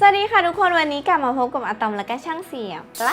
สวัสดีค่ะทุกคนวันนี้กลับมาพบกับอะตอมและก็ช่างเสียงปะ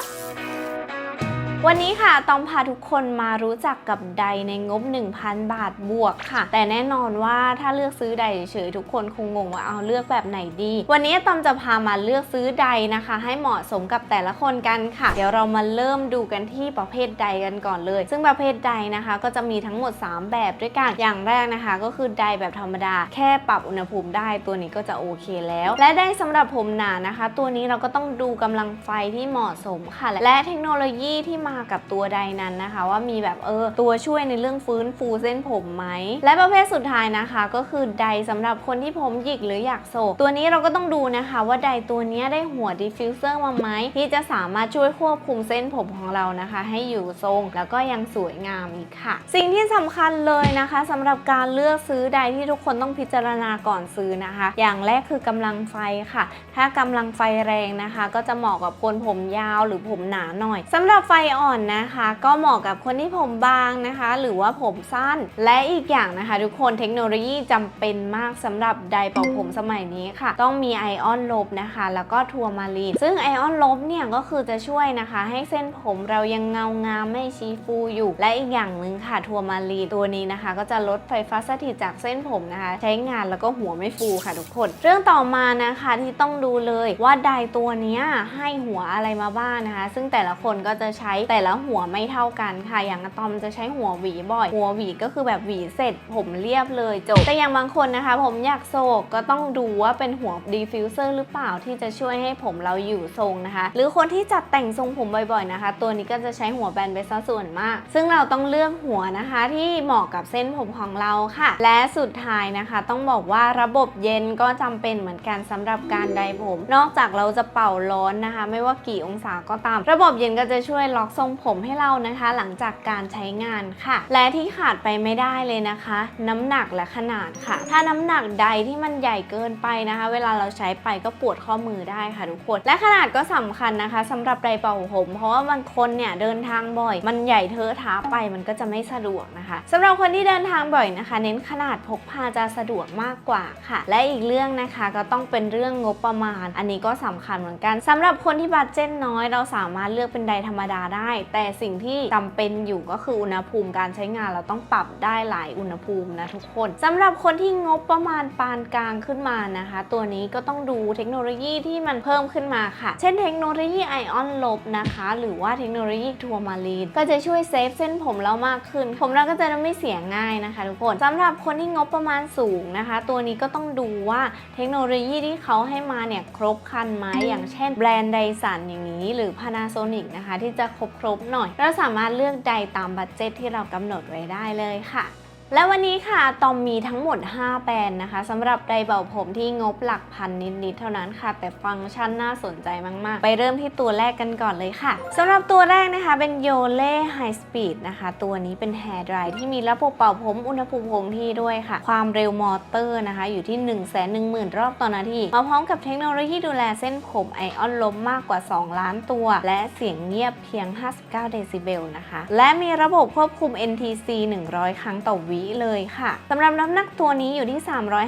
วันนี้ค่ะอะตอมพาทุกคนมารู้จักกับไดในงบ 1,000 บาทบวกค่ะ แต่แน่นอนว่าถ้าเลือกซื้อไดเฉยๆทุกคนคงงงว่าเอาเลือกแบบไหนดี วันนี้ตอมจะพามาเลือกซื้อไดนะคะ ให้เหมาะสมกับแต่ละคนกันค่ะ เดี๋ยวเรามาเริ่มดูกันที่ประเภทไดกันก่อนเลย ซึ่งประเภทไดนะคะ ก็จะมีทั้งหมด 3 แบบด้วยกันอย่างแรกนะคะ ก็คือไดแบบธรรมดา แค่ปรับอุณหภูมิได้ตัวนี้ก็จะโอเคแล้ว และได้สำหรับผมหนานะคะ ตัวนี้เราก็ต้องดูกำลังไฟที่เหมาะสมค่ะ และเทคโนโลยีที่มากับตัวไดนั้นนะคะ ว่ามีแบบเออตัวช่วยในเรื่องฟื้นฟูเส้นผมไหม และประเภทสุดท้ายนะคะก็คือไดสำหรับคนที่ผมหยิกหรืออยากโศกตัวนี้เราก็ต้องดูนะคะว่าไดตัวนี้ได้หัวดิฟฟิวเซอร์มาไหมที่จะสามารถช่วยควบคุมเส้นผมของเรานะคะ ให้อยู่ทรงแล้วก็ยังสวยงามอีกค่ะ สิ่งที่สำคัญเลยนะคะสำหรับการเลือกซื้อไดที่ทุกคนต้องพิจารณาก่อนซื้อนะคะ อย่างแรกคือกำลังไฟค่ะ ถ้ากำลังไฟแรงนะคะ ก็จะเหมาะกับคนผมยาวหรือผมหนาหน่อยสำหรับไฟอ่อน่อนนะคะ ก็เหมาะกับคนที่ผมบางนะคะ หรือว่าผมสั้น และอีกอย่างนะคะ ทุกคนเทคโนโลยีจำเป็นมากสำหรับไดเป่าผมสมัยนี้ค่ะ ต้องมีไอออนลบนะคะ แล้วก็ทัวร์มารีน ซึ่งไอออนลบเนี่ยก็คือจะช่วยนะคะ ให้เส้นผมเรายังเงางามไม่ชี้ฟูอยู่ และอีกอย่างหนึ่งค่ะทัวร์มารีนตัวนี้นะคะ ก็จะลดไฟฟ้าสถิตจากเส้นผมนะคะ ใช้งานแล้วก็หัวไม่ฟูค่ะทุกคน เรื่องต่อมานะคะที่ต้องดูเลยว่าไดตัวนี้ให้หัวอะไรมาบ้างนะคะ ซึ่งแต่ละคนก็จะใช้แต่ละหัวไม่เท่ากันค่ะ อย่างอะตอมจะใช้หัวหวีบ่อย หัวหวีก็คือแบบหวีเสร็จ ผมเรียบเลยจบ แต่อย่างบางคนนะคะ ผมอยากโศกก็ต้องดูว่าเป็นหัวดีฟิวเซอร์หรือเปล่าที่จะช่วยให้ผมเราอยู่ทรงนะคะ หรือคนที่จัดแต่งทรงผมบ่อยๆนะคะ ตัวนี้ก็จะใช้หัวแบนไปซะส่วนมาก ซึ่งเราต้องเลือกหัวนะคะที่เหมาะกับเส้นผมของเราค่ะ และสุดท้ายนะคะ ต้องบอกว่าระบบเย็นก็จำเป็นเหมือนกันสำหรับการไดผม นอกจากเราจะเป่าร้อนนะคะ ไม่ว่ากี่องศาก็ตาม ระบบเย็นก็จะช่วยล็อกทรงผมให้เรานะคะ หลังจากการใช้งานค่ะ และที่ขาดไปไม่ได้เลยนะคะ น้ำหนักและขนาดค่ะ ถ้าน้ำหนักใดที่มันใหญ่เกินไปนะคะ เวลาเราใช้ไปก็ปวดข้อมือได้ค่ะทุกคน และขนาดก็สำคัญนะคะสำหรับไดเป่าผม เพราะว่าบางคนเนี่ยเดินทางบ่อย มันใหญ่เทอะท้าไปมันก็จะไม่สะดวกนะคะสำหรับคนที่เดินทางบ่อยนะคะ เน้นขนาดพกพาจะสะดวกมากกว่าค่ะ และอีกเรื่องนะคะก็ต้องเป็นเรื่องงบประมาณ อันนี้ก็สำคัญเหมือนกันสำหรับคนที่บัตเจ็ตน้อย เราสามารถเลือกเป็นไดธรรมดาได้แต่สิ่งที่จำเป็นอยู่ก็คืออุณหภูมิการใช้งานเราต้องปรับได้หลายอุณหภูมินะทุกคนสำหรับคนที่งบประมาณปานกลางขึ้นมานะคะ ตัวนี้ก็ต้องดูเทคโนโลยีที่มันเพิ่มขึ้นมาค่ะ เช่นเทคโนโลยีไอออนลบนะคะ หรือว่าเทคโนโลยีทัวร์มารีนก็จะช่วยเซฟเส้นผมเรามากขึ้น ผมเราก็จะไม่เสียง่ายนะคะ ทุกคนสำหรับคนที่งบประมาณสูงนะคะ ตัวนี้ก็ต้องดูว่าเทคโนโลยีที่เขาให้มาเนี่ยครบครันไหมอย่างเช่นแบรนด์ไดสันอย่างนี้ หรือ Panasonic นะคะ ที่จะครบครบหน่อย เราสามารถเลือกใดตามบัตเจตที่เรากำหนดไว้ได้เลยค่ะ และวันนี้ค่ะ ตอมมีทั้งหมด 5 แบรนด์นะคะสำหรับไดเป่าผมที่งบหลักพันนิดๆเท่านั้นค่ะ แต่ฟังก์ชันน่าสนใจมากๆ ไปเริ่มที่ตัวแรกกันก่อนเลยค่ะสำหรับตัวแรกนะคะเป็นโยเล่ไฮสปีดนะคะ ตัวนี้เป็นแฮร์ดรายที่มีระบบเป่าผมอุณหภูมิคงที่ด้วยค่ะ ความเร็วมอเตอร์นะคะ อยู่ที่ 1 1 0 0 0 0 รอบต่อนาทีมาพร้อมกับเทคโนโลยีดูแลเส้นผมไอออนลมมากกว่า 2 ล้านตัว และเสียงเงียบเพียง 59 เดซิเบลนะคะและมีระบบควบคุม NTC 100 ครั้งต่อวิเลยค่ะสำหรับน้ำหนักตัวนี้อยู่ที่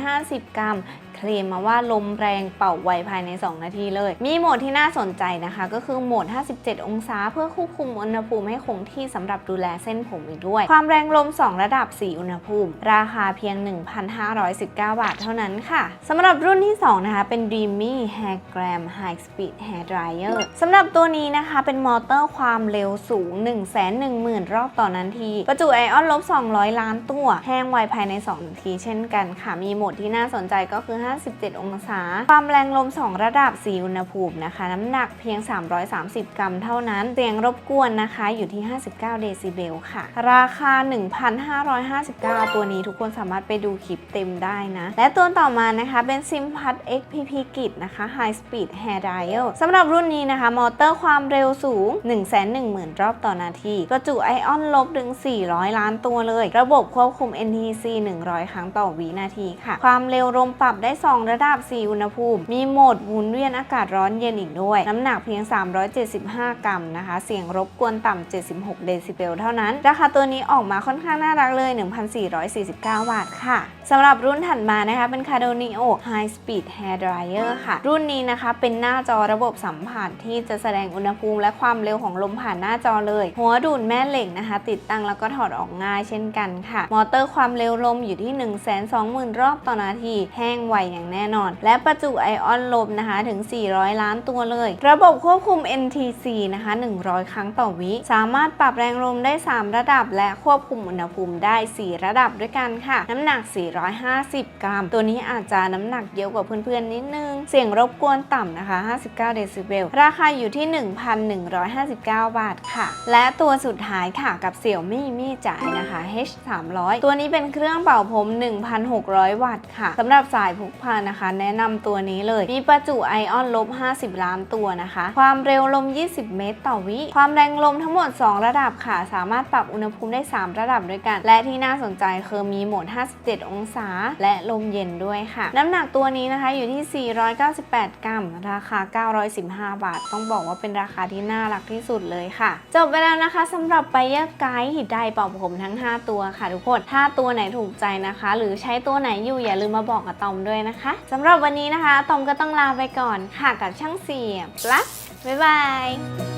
350 กรัม เคลมมาว่าลมแรงเป่าไวภายใน 2 นาทีเลย มีโหมดที่น่าสนใจนะคะ ก็คือโหมด 57 องศา เพื่อควบคุมอุณหภูมิให้คงที่สำหรับดูแลเส้นผมอีกด้วย ความแรงลม 2 ระดับ 4 อุณหภูมิ ราคาเพียง 1,519 บาทเท่านั้นค่ะสำหรับรุ่นที่ 2 นะคะ เป็น Dreamy Hair Gram High Speed Hair Dryer สำหรับตัวนี้นะคะเป็นมอเตอร์ความเร็วสูง 110,000 รอบต่อนาที ประจุไอออนลบ 200 ล้านตัว แห้งไวภายใน 2 นาทีเช่นกันค่ะ มีโหมดที่น่าสนใจก็คือ57 องศา ความแรงลม 2 ระดับ 4 อุณหภูมินะคะ น้ำหนักเพียง 330 กรัมเท่านั้น เสียงรบกวนนะคะอยู่ที่ 59 เดซิเบลค่ะ ราคา 1,559 ตัวนี้ทุกคนสามารถไปดูคลิปเต็มได้นะ และตัวต่อมานะคะเป็น Simpat XPP Kit นะคะ High Speed Hair Dryer สำหรับรุ่นนี้นะคะ มอเตอร์ความเร็วสูง 110,000 รอบต่อนาทีประจุไอออนลบถึง 400 ล้านตัวเลย ระบบควบคุม NTC 100 ครั้งต่อวินาทีค่ะ ความเร็วลมปรับได้2 ระดับ 4 อุณหภูมิ มีโหมดหมุนเวียนอากาศร้อนเย็นอีกด้วย น้ำหนักเพียง 375 กรัมนะคะ เสียงรบกวนต่ำ 76 เดซิเบลเท่านั้น ราคาตัวนี้ออกมาค่อนข้างน่ารักเลย 1,449 บาทค่ะสำหรับรุ่นถัดมานะคะ เป็น Cado Neo High Speed Hair Dryer ค่ะ รุ่นนี้นะคะเป็นหน้าจอระบบสัมผัสที่จะแสดงอุณหภูมิและความเร็วของลมผ่านหน้าจอเลย หัวดูดแม่เหล็กนะคะ ติดตั้งแล้วก็ถอดออกง่ายเช่นกันค่ะ มอเตอร์ความเร็วลมอยู่ที่ 120,000 รอบต่อนาที แห้งไวอย่างแน่นอน และประจุไอออนลมนะคะถึง 400 ล้านตัวเลย ระบบควบคุม NTC นะคะ 100 ครั้งต่อวิ สามารถปรับแรงลมได้ 3 ระดับ และควบคุมอุณหภูมิได้ 4 ระดับด้วยกันค่ะ น้ำหนัก 450 กรัม ตัวนี้อาจจะน้ำหนักเยอะกว่าเพื่อนๆ นิดนึง เสียงรบกวนต่ำนะคะ 59 เดซิเบล ราคาอยู่ที่ 1,159 บาทค่ะ และตัวสุดท้ายค่ะกับเสี่ยวมี่มี่จ่ายนะคะ H 300 ตัวนี้เป็นเครื่องเป่าผม 1,600 วัตต์ค่ะสำหรับสายพกพานะคะ แนะนำตัวนี้เลย มีประจุไอออนลบ 50 ล้านตัวนะคะ ความเร็วลม 20 เมตรต่อวิ ความแรงลมทั้งหมด 2 ระดับค่ะ สามารถปรับอุณหภูมิได้ 3 ระดับด้วยกัน และที่น่าสนใจคือมีโหมด 57 องศา และลมเย็นด้วยค่ะ น้ำหนักตัวนี้นะคะอยู่ที่ 498 กรัม ราคา 915 บาท ต้องบอกว่าเป็นราคาที่น่ารักที่สุดเลยค่ะ จบไปแล้วนะคะสำหรับไปเยอร์ไกด์หิดไดเป่าผมทั้ง 5 ตัวค่ะทุกคน ถ้าตัวไหนถูกใจนะคะ หรือใช้ตัวไหนอยู่อย่าลืมมาบอกกับตอมด้วยนะคะสำหรับวันนี้นะคะตอมก็ต้องลาไปก่อนค่ะกับช่างเสียบลักบ๊ายบาย